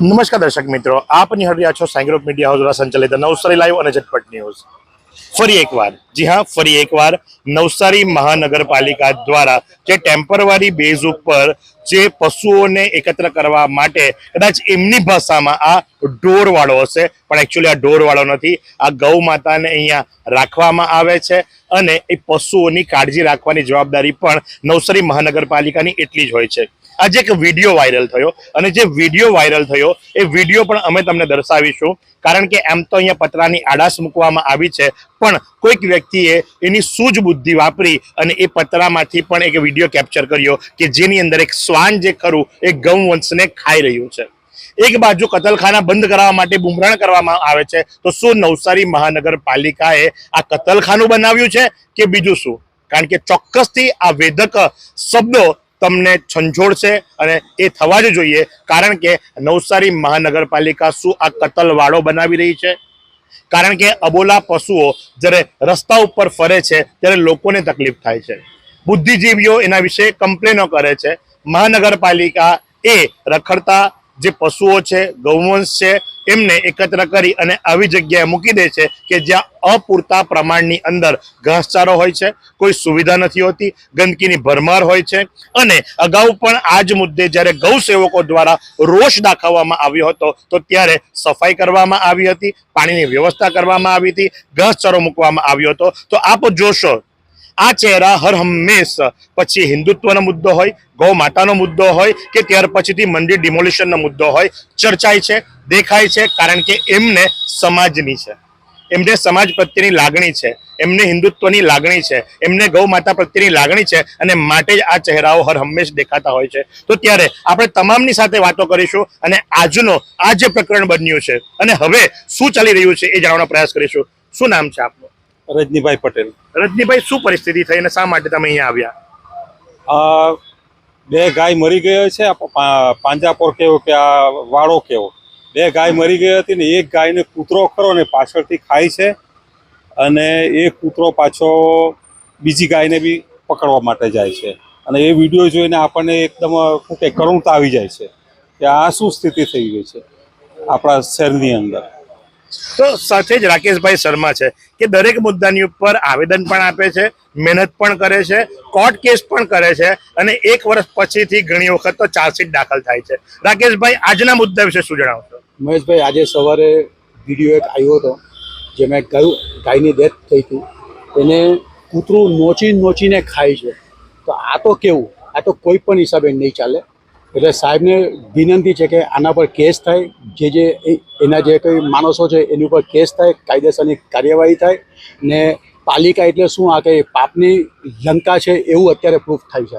નમસ્કાર દર્શક મિત્રો, આપ નિહાળી છો સાંગ્રોપ મીડિયા હાઉસ દ્વારા સંચાલિત નવસારી લાઈવ અને ઝટપટ ન્યૂઝ. ફરી એકવાર, જી હા, ફરી એકવાર નવસારી મહાનગરપાલિકા દ્વારા જે ટેમ્પરરી બેઝ ઉપર જે પશુઓને એકત્ર કરવા માટે કદાચ એમની ભાષામાં આ ઢોરવાળો હશે, પણ એકચ્યુઅલી આ ઢોરવાળો નથી. આ ગૌ માતાને અહીંયા રાખવામાં આવે છે અને એ પશુઓની કાળજી રાખવાની જવાબદારી પણ નવસારી મહાનગરપાલિકાની એટલી જ હોય છે. આજે એક વીડિયો વાયરલ થયો અને જે વીડિયો વાયરલ થયો, એ વીડિયો પણ અમે તમને દર્શાવીશું. કારણ કે એમ તો અહીંયા પતરાની આડાશ મૂકવામાં આવી છે, પણ કોઈક વ્યક્તિએ એની સૂઝ બુદ્ધિ વાપરી અને એ પતરામાંથી પણ એક વીડિયો કેપ્ચર કર્યો કે જેની અંદર એક શ્વાન જે ખરું, એ ગૌવંશને ખાઈ રહ્યું છે. એક બાજુ કતલખાના બંધ કરાવવા માટે બુમરાણ કરવામાં આવે છે, તો શું નવસારી મહાનગરપાલિકાએ આ કતલખાનું બનાવ્યું છે કે બીજું શું? કારણ કે ચોક્કસથી આ વેદક શબ્દો તમને છંછોડશે અને એ થવા જ જોઈએ. કારણ કે નવસારી મહાનગરપાલિકા શું આ કતલવાડો બનાવી રહી છે? કારણ કે અબોલા પશુઓ જ્યારે રસ્તા ઉપર ફરે છે, ત્યારે લોકોને તકલીફ થાય છે. બુદ્ધિજીવીઓ એના વિશે કમ્પ્લેનો કરે છે. મહાનગરપાલિકા એ રખડતા જે પશુઓ છે ગૌવંશ છે, એમને એકત્ર કરી અને આવી જગ્યાએ મૂકી દે છે કે જ્યાં અપૂરતા પ્રમાણની અંદર ઘાસચારો હોય છે, કોઈ સુવિધા નથી હોતી, ગંદકીની ભરમાર હોય છે અને અગાઉ પણ આ જ મુદ્દે જ્યારે ગૌસેવકો દ્વારા રોષ દાખવવામાં આવ્યો હતો, તો ત્યારે સફાઈ કરવામાં આવી હતી, પાણીની વ્યવસ્થા કરવામાં આવી હતી, ઘાસચારો મૂકવામાં આવ્યો હતો. તો આપ જોશો આ ચહેરા હર હંમેશ પછી હિન્દુત્વનો મુદ્દો હોય, ગૌ માતાનો મુદ્દો હોય કે ત્યાર પછીથી મંદિર ડિમોલિશનનો મુદ્દો હોય, ચર્ચાય છે, દેખાય છે, કારણ કે એમને સમાજની છે. એમને સમાજ પ્રત્યેની લાગણી છે, એમને હિન્દુત્વની લાગણી છે, એમને ગૌ માતા પ્રત્યેની લાગણી છે અને માટે જ આ ચહેરાઓ હર હંમેશ દેખાતા હોય છે. તો ત્યારે આપણે તમામની સાથે વાતો કરીશું અને આજનો આ જે પ્રકરણ બન્યું છે અને હવે શું ચાલી રહ્યું છે એ જાણવાનો પ્રયાસ કરીશું. શું નામ છે આપનું? રજનીભાઈ પટેલ. રજનીભાઈ શું પરિસ્થિતિ થઈ અને શા માટે તમે અહીંયા આવ્યા? બે ગાય મરી ગયો છે પાંજાપોર કેવો કે આ વાળો કેવો? બે ગાય મરી ગઈ હતી ને એક ગાયને કૂતરો ખરો ને પાછળથી ખાય છે અને એ કૂતરો પાછો બીજી ગાયને બી પકડવા માટે જાય છે. અને એ વીડિયો જોઈને આપણને એકદમ શું કે કરુણતા આવી જાય છે કે આ શું સ્થિતિ થઈ ગઈ છે આપણા શહેરની અંદર. તો સાથે જ રાકેશભાઈ શર્મા છે કે દરેક મુદ્દાની ઉપર આવેદન પણ આપે છે, મહેનત પણ કરે છે કોર્ટ કેસ પણ કરે છે અને એક વર્ષ પછીથી ઘણી વખત તો ચાર્જશીટ દાખલ થાય છે. રાકેશભાઈ, આજના મુદ્દા વિશે શું જણાવશો મહેશભાઈ, આજે સવારે વીડિયો એક આવ્યો હતો જેમાં કહ્યું, ગાયની ડેથ થઈ હતી. એને કૂતરું નોચી નોચીને ખાય છે. તો આ તો કેવું? આ તો કોઈ પણ હિસાબે નહીં ચાલે. એટલે સાહેબને વિનંતી છે કે આના પર કેસ થાય, જે જે એના જે કંઈ માણસો છે એની ઉપર કેસ થાય, કાયદેસરની કાર્યવાહી થાય ને પાલિકા એટલે શું? આ કંઈ પાપની લંકા છે એવું અત્યારે પ્રૂફ થાય છે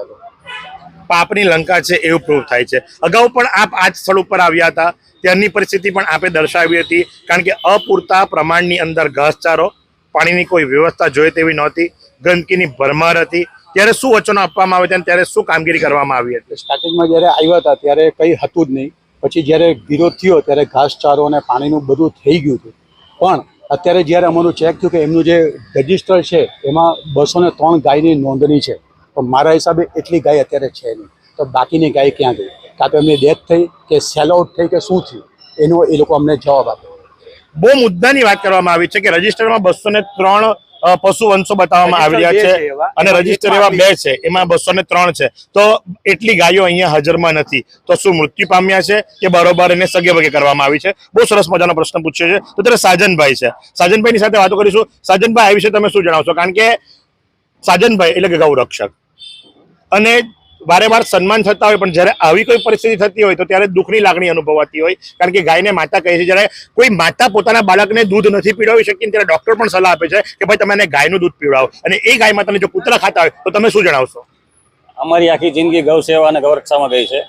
પાપની લંકા છે એવું પ્રૂફ થાય છે. અગાઉ પણ આપ આ જ સ્થળ ઉપર આવ્યા હતા, ત્યારની પરિસ્થિતિ પણ આપે દર્શાવી હતી, કારણ કે અપૂરતા પ્રમાણની અંદર ઘાસચારો, પાણીની કોઈ વ્યવસ્થા જોઈએ તેવી નહોતી, ગંદકીની ભરમાર હતી ત્યારે શું વચનો આપવામાં આવે છે ત્યારે શું કામગીરી કરવામાં આવી હતી? સ્ટાર્ટિંગમાં જ્યારે આવ્યા હતા ત્યારે કંઈ હતું જ નહીં. પછી જ્યારે વિરોધ થયો ત્યારે ઘાસચારો અને પાણીનું બધું થઈ ગયું હતું. પણ અત્યારે જ્યારે અમારું ચેક થયું કે એમનું જે રજિસ્ટર છે એમાં બસો ને ત્રણ ગાયની નોંધણી છે. તો મારા હિસાબે એટલી ગાય અત્યારે છે નહીં. તો બાકીની ગાય ક્યાં ગઈ? કાં તો એમની ડેથ થઈ કે સેલ આઉટ થઈ કે શું થયું? એનો એ લોકો અમને જવાબ આપે. બહુ મુદ્દાની વાત કરવામાં આવી છે કે રજિસ્ટરમાં બસો ને ત્રણ પશુ વંશો બતાવવામાં આવી રહ્યા છે અને રજિસ્ટર એવા બે છે. એમાં બસો ત્રણ છે. તો એટલી ગાયો અહીંયા હાજરમાં નથી. તો શું મૃત્યુ પામ્યા છે કે બરોબર એને સગે વગે કરવામાં આવી છે? બહુ સરસ મજાનો પ્રશ્ન પૂછ્યો છે. તો ત્યારે સાજનભાઈ છે. સાજનભાઈની સાથે વાતો કરીશું. સાજનભાઈ આ વિશે તમે શું જણાવશો? કારણ કે સાજનભાઈ એટલે કે ગૌ રક્ષક અને વારે વાર સન્માન થતા હોય, પણ જ્યારે આવી કોઈ પરિસ્થિતિ થતી હોય તો ત્યારે દુઃખની લાગણી અનુભવાતી હોય. કારણ કે ગાયને માતા કહે છે, જ્યારે કોઈ માતા પોતાના બાળકને દૂધ નથી પીવડાવી શકીને ત્યારે ડોક્ટર પણ સલાહ આપે છે કે ભાઈ તમે ગાયનું દૂધ પીવડાવો. અને એ ગાય માતાને જો કૂતરા ખાતા હોય, તો તમે શું જણાવશો? અમારી આખી જિંદગી ગૌ સેવા અને ગૌરક્ષામાં ગઈ છે.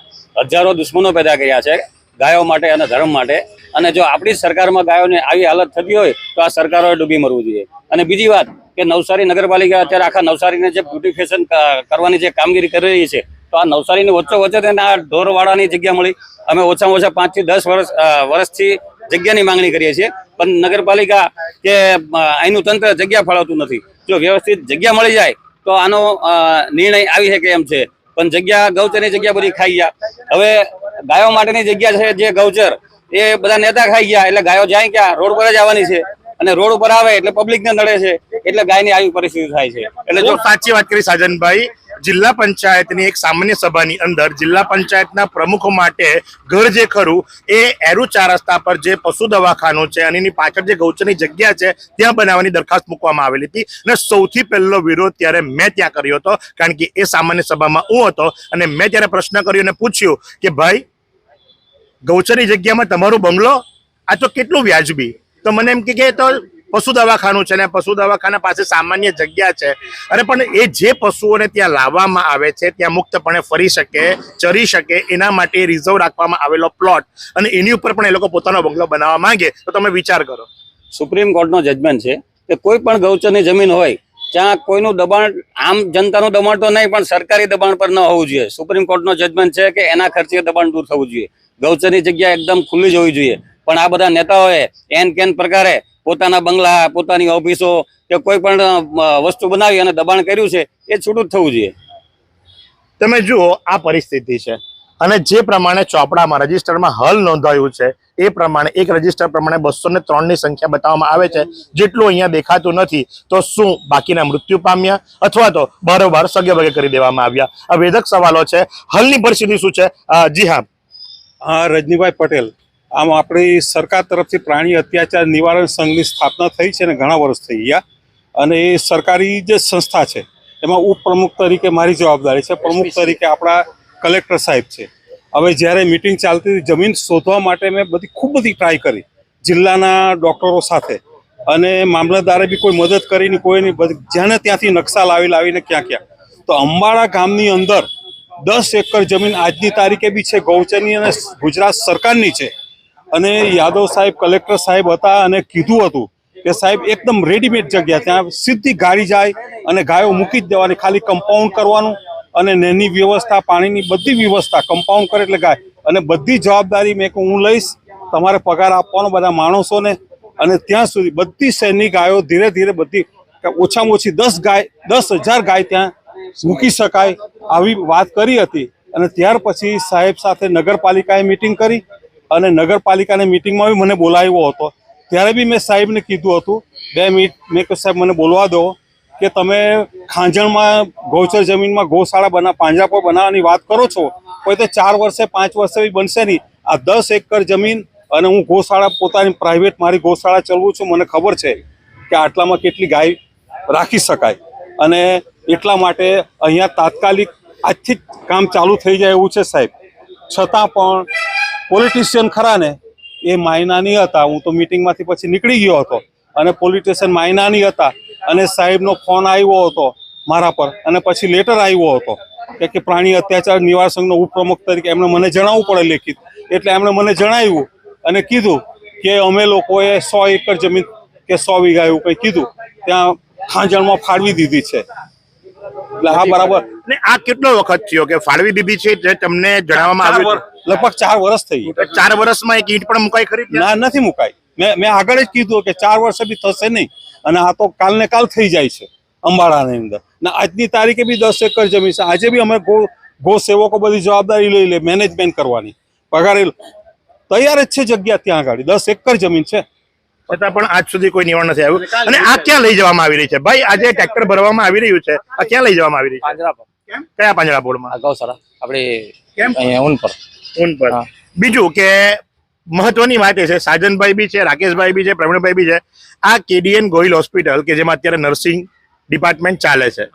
હજારો દુશ્મનો પેદા કર્યા છે, ગાયો માટે અને ધર્મ માટે. અને જો આપણી સરકારમાં ગાયોને આવી હાલત થતી હોય, તો આ સરકારોએ ડૂબી મરવું જોઈએ. અને બીજી વાત કે નવસારી નગરપાલિકા અત્યારે આખા નવસારીને જે બ્યુટિફિકેશન કરવાની જે કામગીરી કરી રહી છે, તો આ નવસારીની વચ્ચો વચ્ચે તેને આ ઢોરવાડાની જગ્યા મળી. અમે ઓછામાં ઓછા પાંચથી દસ વર્ષ વર્ષથી જગ્યાની માંગણી કરીએ છીએ. પણ નગરપાલિકા કે અહીંનું તંત્ર જગ્યા ફાળવતું નથી. જો વ્યવસ્થિત જગ્યા મળી જાય, તો આનો નિર્ણય આવી શકે એમ છે. પણ જગ્યા, ગૌચરની જગ્યા બધી ખાઈ ગયા. હવે ગાયો માટેની જગ્યા છે જે ગૌચર, એ બધા નેતા ખાઈ ગયા. એટલે ગાયો જાય ક્યાં? રોડ પર જ આવવાની છે. અને રોડ ઉપર આવે એટલે પબ્લિક ને નડે છે, એટલે ગાયની આવી પરિસ્થિતિ થાય છે. એટલે જો સાચી વાત કરી સાજનભાઈ. જિલ્લા પંચાયતની એક સામાન્ય સભાની અંદર જિલ્લા પંચાયતના પ્રમુખો માટે ઘર જે ખરું, એ એરુ ચાર રસ્તા પર જે પશુ દવાખાનું છે, અને એની પાછળ જે ગૌચરની જગ્યા છે, ત્યાં બનાવવાની દરખાસ્ત મૂકવામાં આવેલી હતી. અને સૌથી પહેલો વિરોધ ત્યારે મેં ત્યાં કર્યો હતો, કારણ કે એ સામાન્ય સભામાં હું હતો, અને મેં ત્યારે પ્રશ્ન કર્યો અને પૂછ્યું કે ભાઈ, ગૌચરની જગ્યામાં તમારો બંગલો? આ તો કેટલું વ્યાજબી? તો મને એમ કે તો પશુ દવાખાનું છે ને પશુ દવાખાના પાસે સામાન્ય જગ્યા છે. અરે પણ એ જે પશુઓને ત્યાં લાવવામાં આવે છે, ત્યાં મુક્તપણે ફરી શકે, ચરી શકે, એના માટે રિઝર્વ રાખવામાં આવેલો પ્લોટ અને એની ઉપર પણ એ લોકો પોતાનો બંગલો બનાવવા માંગે, તો તમે વિચાર કરો. સુપ્રીમ કોર્ટનો જજમેન્ટ છે કે કોઈ પણ ગૌચરની જમીન હોય, ત્યાં કોઈનું દબાણ, આમ જનતાનું દબાણ તો નહીં, પણ સરકારી દબાણ પર ન હોવું જોઈએ. સુપ્રીમ કોર્ટનો જજમેન્ટ છે કે એના ખર્ચે દબાણ દૂર થવું જોઈએ. ગૌચરની જગ્યા એકદમ ખુલ્લી જ હોવી જોઈએ. પણ આ બધા નેતાઓએ એન કેન પ્રકારે પોતાના બંગલા પોતાની ઓફિસો કે કોઈ પણ વસ્તુ બનાવી અને દબાણ કર્યું છે એ છૂટું જ થવું જોઈએ. તમે જુઓ આ પરિસ્થિતિ છે. અને જે પ્રમાણે ચોપડામાં રજિસ્ટરમાં હલ નોંધાયું છે એ પ્રમાણે એક રજિસ્ટર પ્રમાણે બસો ને ત્રણની સંખ્યા બતાવવામાં આવે છે. જેટલું અહીંયા દેખાતું નથી તો શું બાકીના મૃત્યુ પામ્યા? અથવા તો બારોબાર સગે વગે કરી દેવામાં આવ્યા? આ વેધક સવાલો છે. હલની પરિસ્થિતિ શું છે? જી હા રજનીભાઈ પટેલ. આમ આપણી સરકાર તરફથી પ્રાણી અત્યાચાર નિવારણ સંઘની સ્થાપના થઈ છે અને ઘણા વર્ષ થઈ ગયા. અને એ સરકારી જે સંસ્થા છે એમાં ઉપપ્રમુખ તરીકે મારી જવાબદારી છે. પ્રમુખ તરીકે આપણા કલેક્ટર સાહેબ છે. હવે જ્યારે મિટિંગ ચાલતી હતી જમીન શોધવા માટે મેં બધી ખૂબ બધી ટ્રાય કરી. જિલ્લાના ડોક્ટરો સાથે. અને મામલતદારે બી કોઈ મદદ કરીને કોઈ નહીં બધી ત્યાંથી નકશા લાવી લાવીને ક્યાં ક્યાં. તો અંબાડા ગામની અંદર દસ એકર જમીન આજની તારીખે બી છે ગૌચરની અને ગુજરાત સરકારની છે. અને યાદવ સાહેબ, કલેક્ટર સાહેબ હતા અને કીધું હતું કે સાહેબ, એકદમ રેડીમેડ જગ્યા, ત્યાં સીધી ગાડી જાય અને ગાયો મૂકી જ દેવાની, ખાલી કમ્પાઉન્ડ કરવાનું અને નેની વ્યવસ્થા, પાણીની બધી વ્યવસ્થા કમ્પાઉન્ડ કરે એટલે ગાય. અને બધી જવાબદારી મેં હું લઈશ, તમારે પગાર આપવાનો બધા માણસોને. અને ત્યાં સુધી બધી શહેરની ગાયો ધીરે ધીરે બધી ઓછામાં ઓછી દસ ગાય, દસ હજાર ગાય ત્યાં મૂકી શકાય, આવી વાત કરી હતી. અને ત્યાર પછી સાહેબ સાથે નગરપાલિકાએ મિટિંગ કરી. અને નગરપાલિકાની મિટિંગમાં બી મને બોલાવ્યો હતો. ત્યારે બી મેં સાહેબને કીધું હતું, બે મિનિટ, મેં કહ્યું, સાહેબ, મને બોલવા દો કે તમે ખાંજણમાં ગૌચર જમીનમાં ગૌશાળા બના પાંજરાપોળ બનાવવાની વાત કરો છો. કોઈ તો ચાર વર્ષે, પાંચ વર્ષે બી બનશે નહીં. આ દસ એકર જમીન અને હું ગૌશાળા પોતાની પ્રાઇવેટ મારી ગૌશાળા ચલાવું છું. મને ખબર છે કે આટલામાં કેટલી ગાય રાખી શકાય. અને એટલા માટે અહીંયા તાત્કાલિક આજથી જ કામ ચાલુ થઈ જાય એવું છે સાહેબ. છતાં પણ પોલિટિશિયન ખરા ને એ માયનાની હતા. હું તો મિટિંગમાંથી પછી નીકળી ગયો હતો. અને પોલિટિશિયન માયનાની હતા. અને સાહેબનો ફોન આવ્યો હતો મારા પર. અને પછી લેટર આવ્યો હતો કે કે પ્રાણી અત્યાચાર નિવારણ સંઘનો ઉપપ્રમુખ તરીકે એમણે મને જણાવવું પડે લેખિત. એટલે એમણે મને જણાવ્યું અને કીધું કે અમે લોકોએ સો એકર જમીન કે સો વીઘા એવું કંઈ કીધું. ત્યાં ખાંજણમાં ફાળવી દીધી છે. એટલે હા બરાબર. આ કેટલો વખત થયો કે ફાળવી દીધી છે જે તમને જણાવવામાં આવ્યું લગભગ ચાર વર્ષ થઈ ચાર વર્ષમાં એક ઈંટ પણ મુકાઈ ખરી ના નથી મુકાઈ. મેં મેં આગળ જ કીધું કે ચાર વર્ષ બી થશે નહીં. અને આ તો કાલ ને કાલ થઈ જાય છે અંબાળાની અંદર. ને આજની તારીખે બી દસ એકર જમીન છે. આજે બી અમે ગો ગો સેવકો બધી જવાબદારી લઈ લે મેનેજમેન્ટ કરવાની. પગાર તૈયાર જ છે જગ્યા ત્યાં આગળ. દસ એકર જમીન છે. છતાં પણ આજ સુધી કોઈ નિવારણ નથી આવ્યું. અને આ ક્યાં લઈ જવામાં આવી રહી છે? ભાઈ આજે ટ્રેક્ટર ભરવામાં આવી રહ્યું છે. આ ક્યાં લઈ જવામાં આવી રહી છે? કયા પાંજરા બોર્ડમાં આ ગૌશાળા. આપડે કેમ? ઊન પર. ઊન પર. બીજું કે મહત્વની વાત એ છે સાજનભાઈ બી છે રાકેશભાઈ બી છે પ્રવીણભાઈ બી છે આ કેડીએન ગોહિલ હોસ્પિટલ કે જેમાં અત્યારે નર્સિંગ ડિપાર્ટમેન્ટ ચાલે છે.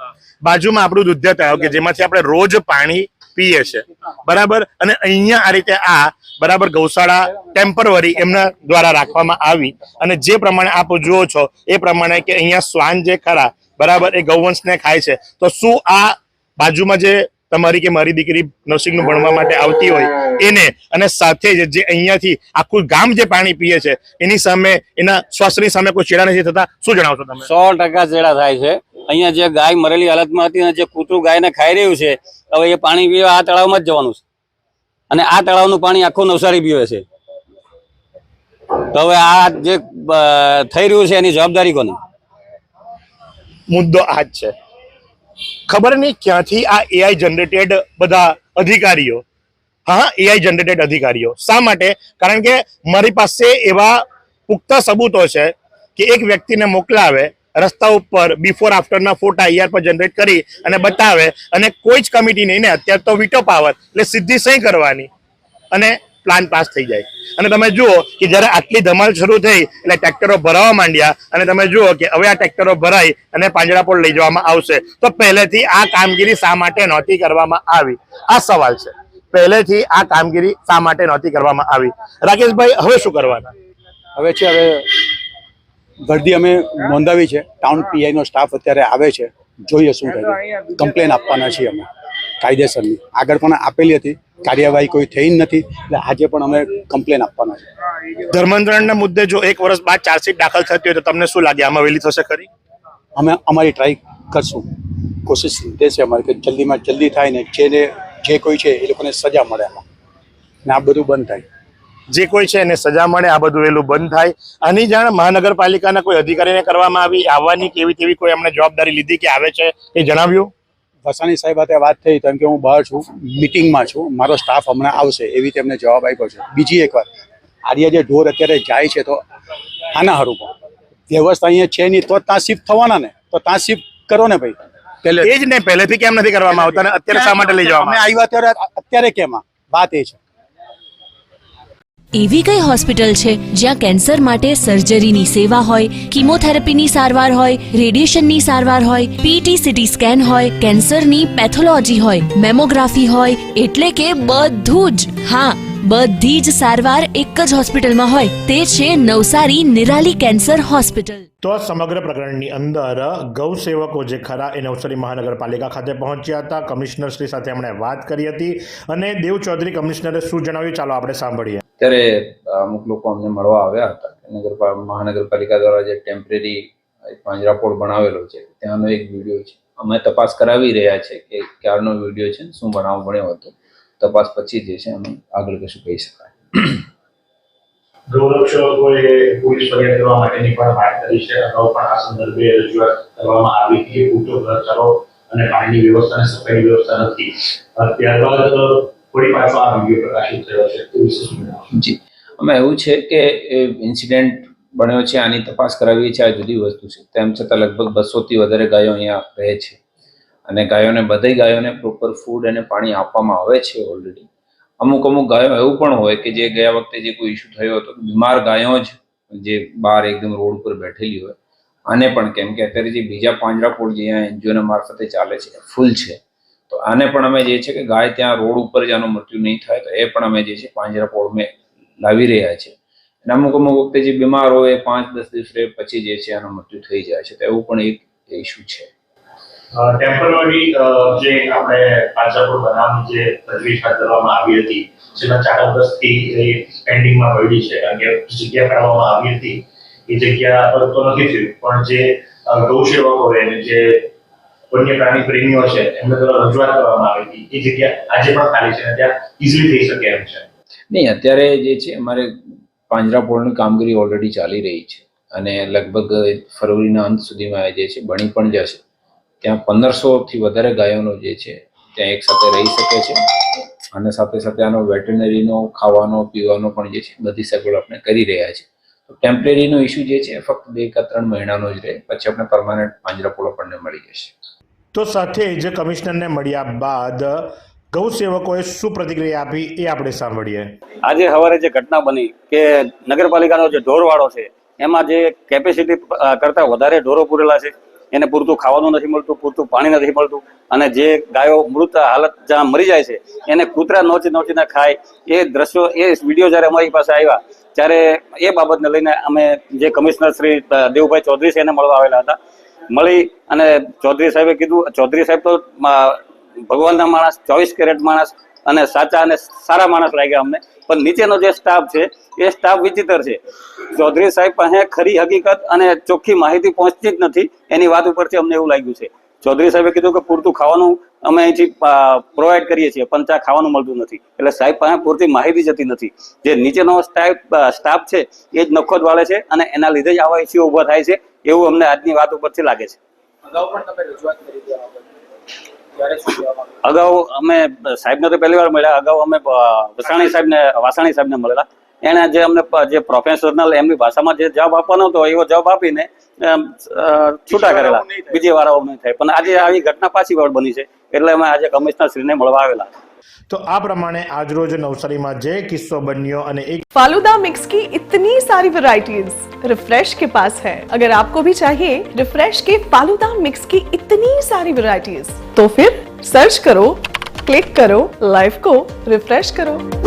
બાજુમાં આપણું દુધ્ય તળાવ કે જેમાંથી આપણે રોજ પાણી પીએ છે. બરાબર? અને અહીંયા આ રીતે આ બરાબર ગૌશાળા ટેમ્પરવરી એમના દ્વારા રાખવામાં આવી. અને જે પ્રમાણે આપ જુઓ છો એ પ્રમાણે કે અહીંયા શ્વાન જે ખરા બરાબર એ ગૌવંશને ખાય છે. તો શું આ બાજુમાં જે તમારી કે મારી દીકરી નર્સિંગનું ભણવા માટે આવતી હોય એને અને સાથે જ જે અહીંયાથી આખું ગામ જે પાણી પીએ છે એની સામે એના સ્વાસ્થ્યની સામે કોઈ ચેડા નથી થતા. શું જણાવશો તમે? સો ટકા ચેડા થાય છે. અહીંયા જે ગાય મરેલી હાલતમાં હતી જે કૂતરું ગાયને ખાઈ રહ્યું છે હવે એ પાણી પીવા આ તળાવમાં જ જવાનું છે. અને આ તળાવનું પાણી આખું નવસારી પીવે છે. તો હવે આ જે થઈ રહ્યું છે એની જવાબદારી કોની? મુદ્દો આ જ છે. ખબર નહીં ક્યાંથી આ એઆઈ જનરેટેડ બધા અધિકારીઓ હા એઆઈ જનરેટેડ અધિકારીઓ. શા માટે? કારણ કે મારી પાસે એવા પુખ્ત સબૂતો છે કે એક વ્યક્તિને મોકલાવે, રસ્તા ઉપર બિફોર આફ્ટરના ફોટા આઈઆર પર જનરેટ કરી અને બતાવે અને કોઈ જ કમિટી નહીં, ને અત્યારે તો વિટો પાવર એટલે સીધી સહી કરવાની અને પ્લાન પાસ થઈ જાય. અને તમે જુઓ કે જ્યારે આટલી ધમાલ શરૂ થઈ, એટલે ટ્રેક્ટરો ભરાવા માંડ્યા અને તમે જુઓ કે હવે આ ટ્રેક્ટરો ભરાઈ અને પાંજરાપોળ લઈ જવામાં આવશે. તો પહેલેથી આ કામગીરી શા માટે નહોતી કરવામાં આવી? આ સવાલ છે. પહેલેથી આ કામગીરી શા માટે નહોતી કરવામાં આવી? રાકેશભાઈ હવે શું કરવાના? હવે છે હવે વર્દી અમે નોંધાવી છે. ટાઉન પીઆઈનો સ્ટાફ અત્યારે આવે છે. જોઈએ શું થાય કમ્પ્લેન આપવાના છીએ અમે. કાયદેસરની. આગળ પણ આપેલી હતી. કાર્યવાહી કોઈ થઈ જ નથી. એટલે આજે પણ અમે કમ્પ્લેન આપવાના છે. ધર્માંતરણના મુદ્દે જો એક વર્ષ બાદ ચાર્જશીટ દાખલ થતી હોય તો તમને શું લાગે? આમાં વહેલી થશે ખરી? અમે અમારી ટ્રાય કરશું. કોશિશ રહેશે અમારી કે જલ્દીમાં જલ્દી થાય ને જેને જે કોઈ છે એ લોકોને સજા મળે એમાં. ને આ બધું બંધ થાય. જે કોઈ છે એને સજા મળે આ બધું એલું બંધ થાય. આની જાણ મહાનગરપાલિકાના કોઈ અધિકારીને કરવામાં આવી? આવવાની કેવી તેવી કોઈ એમણે જવાબદારી લીધી કે આવે છે એ જણાવ્યું? વસાણી સાહેબ સાથે વાત થઈ તો કે હું બહાર છું મિટિંગમાં છું મારો સ્ટાફ હમણાં આવશે એવી તેમને જવાબ આપ્યો છે. બીજી એક વાત આર્યા જે ઢોર અત્યારે જાય છે તો આના હારું પણ. વ્યવસ્થા અહીંયા છે નહીં તો ત્યાં શિફ્ટ થવાના ને. તો ત્યાં શિફ્ટ કરો ને ભાઈ. એ જ ને પહેલેથી કેમ નથી કરવામાં આવતા અને અત્યારે શા માટે લઈ જવામાં? આવ્યા ત્યારે અત્યારે કેમ વાત એ છે. એવી કઈ હોસ્પિટલ છે જ્યાં કેન્સર માટે સર્જરીની સેવા હોય કિમોથેરાપીની સારવાર હોય રેડિયેશનની સારવાર હોય પીટી સીટી સ્કેન હોય કેન્સરની પેથોલોજી હોય મેમોગ્રાફી હોય એટલે કે બધું જ. હા બધી જ સારવાર એક જ હોસ્પિટલમાં હોય. તે છે નવસારી નિરાલી કેન્સર હોસ્પિટલ. તો આ સમગ્ર પ્રકરણની અંદર ગૌ સેવકો જે ખરા એ નવસારી મહાનગરપાલિકા ખાતે પહોંચ્યા હતા. કમિશનર શ્રી સાથે એમણે વાત કરી હતી અને દેવ ચૌધરી કમિશનરે શું જણાવ્યું? ચાલો આપણે સાંભળીએ. ત્યારે અમુક લોકો અમને મળવા આવ્યા હતા મહાનગરપાલિકા દ્વારા જે ટેમ્પરરી પાંજરાપોળ બનાવેલો છે ત્યાંનો એક વીડિયો છે. અમે તપાસ કરાવી રહ્યા છે કે ક્યારનો વીડિયો છે શું બનાવ બન્યો હતો. તપાસ પછી જે છે અમે આગળ કશું કહી શકાય. ગૌરક્ષકોએ પોલીસ ફરિયાદ કરવા માટેની પણ વાત કરી છે. અગાઉ પણ આ સંદર્ભે રજૂઆત કરવામાં આવી હતી. પૂરતો ઘરચારો અને પાણીની વ્યવસ્થા અને સફાઈની વ્યવસ્થા નથી. ત્યારબાદ ફરી પાછો આ વીડિયો પ્રકાશિત થયો છે. તે વિશે જી. અમે એવું છે કે ઇન્સિડેન્ટ બન્યો છે આની તપાસ કરાવી છે આ જુદી વસ્તુ છે. તેમ છતાં લગભગ બસોથી વધારે ગાયો અહીંયા રહે છે. અને ગાયોને બધી ગાયોને પ્રોપર ફૂડ અને પાણી આપવામાં આવે છે ઓલરેડી અમુક અમુક ગાયો એવું પણ હોય કે જે ગયા વખતે જે કોઈ ઇસ્યુ થયો હતો, બીમાર ગાયો જ જે બહાર એકદમ રોડ ઉપર બેઠેલી હોય, આને પણ કેમ કે અત્યારે જે બીજા પાંજરાપોળ જે એનજીઓના મારફતે ચાલે છે ફૂલ છે. તો આને પણ અમે જે છે કે ગાય ત્યાં રોડ ઉપર જ આનું મૃત્યુ નહીં થાય, તો એ પણ અમે જે છે પાંજરાપોળ મેં લાવી રહ્યા છે. અને અમુક અમુક વખતે જે બીમાર હોય એ પાંચ દસ દિવસ રહે પછી જે છે આનું મૃત્યુ થઈ જાય છે, તો એવું પણ એક ઇસ્યુ છે. ટેમ્પરરી જે આપણે પાંજરાપોળ બનાવવાની જે તજવીજ હાથ ધરવામાં આવી હતી જેના ચાર વર્ષથી એ પેન્ડિંગમાં પડી છે કારણ કે જગ્યા કાઢવામાં આવી હતી એ જગ્યા પર તો નથી થયું પણ જે અ, ગૌસેવકો હોય અને જે વન્ય પ્રાણી પ્રેમીઓ છે એમને દ્વારા રજૂઆત કરવામાં આવી હતી એ જગ્યા આજે પણ ખાલી છે અને ત્યાં ઇઝીલી થઈ શકે એમ છે. નહીં અત્યારે જે છે અમારે પાંજરાપોળની કામગીરી ઓલરેડી ચાલી રહી છે અને લગભગ ફરવરીના અંત સુધીમાં જે છે બની પણ જશે. ત્યાં પંદરસો થી વધારે ગાયોનો જે છે ત્યાં એક સાથે રહી શકે છે. અને સાથે સાથે આનો વેટરનરીનો ખાવાનો પીવાનો પણ જે છે બધી સગવડ આપણે કરી રહ્યા છે તો ટેમ્પરેરીનો ઇસ્યુ જે છે ફક્ત બે કે ત્રણ મહિનાનો જ રહે. પછી આપણે પરમાનન્ટ પાંજરાપોળ આપણને મળી જશે. તો સાથે જ કમિશનરને મળ્યા બાદ ગૌ સેવકોએ શું પ્રતિક્રિયા આપી એ આપણે સાંભળીએ. આજે સવારે જે ઘટના બની કે નગરપાલિકાનો જે ઢોરવાળો છે એમાં જે કેપેસિટી કરતાં વધારે ઢોરો પૂરેલા છે. એને પૂરતું ખાવાનું નથી મળતું, પૂરતું પાણી નથી મળતું અને જે ગાયો મૃત હાલત જ્યાં મરી જાય છે, એને કૂતરા નોચી નોચીને ખાય. એ દ્રશ્યો, એ વીડિયો જ્યારે અમારી પાસે આવ્યા, ત્યારે એ બાબતને લઈને અમે જે કમિશનર શ્રી દેવભાઈ ચૌધરી છે એને મળવા આવેલા હતા. મળી અને ચૌધરી સાહેબે કીધું, ચૌધરી સાહેબ તો ભગવાનના માણસ, ચોવીસ કેરેટ માણસ અને સાચા અને સારા માણસ લાગ્યા અમને. પણ નીચેનો જે સ્ટાફ છે, એ સ્ટાફ વિચિત્ર છે. ચૌધરી સાહેબ પાસે ખરી હકીકત અને ચોખ્ખી માહિતી પહોંચતી જ નથી. એની વાત ઉપરથી અમને એવું લાગ્યું છે. ચૌધરી સાહેબે કીધું કે પૂરતું ખાવાનું અમે અહીંથી પ્રોવાઈડ કરીએ છીએ, પણ ત્યાં ખાવાનું મળતું નથી. એટલે સાહેબ પાસે પૂરતી માહિતી જતી નથી. જે નીચેનો સ્ટાફ સ્ટાફ છે, એ જ નખોદ વાળે છે અને એના લીધે જ આવા ઇસ્યુ ઊભા થાય છે, એવું અમને આજની વાત ઉપરથી લાગે છે. અગાઉ અમે સાહેબને તો પહેલી વાર મળ્યા. અગાઉ અમે વસાણી સાહેબને વાસાણી સાહેબને મળેલા. એને જે અમને જે પ્રોફેશનલ એમની ભાષામાં જે જવાબ આપવાનો હતો એવો જવાબ આપીને છૂટા કરેલા. બીજી વાર આવું નહીં થાય. પણ આજે આવી ઘટના પાછી વાર બની છે. એટલે અમે આજે કમિશનર શ્રીને મળવા આવેલા. તો આ પ્રમાણે આજરોજ નવસારીમાં જે કિસ્સો બન્યો અને એક फालूदा मिक्स की इतनी सारी वैरायटीज रिफ्रेश के पास है अगर आपको भी चाहिए रिफ्रेश के फालूदा मिक्स की इतनी सारी वैरायटीज तो फिर सर्च करो क्लिक करो लाइफ को रिफ्रेश करो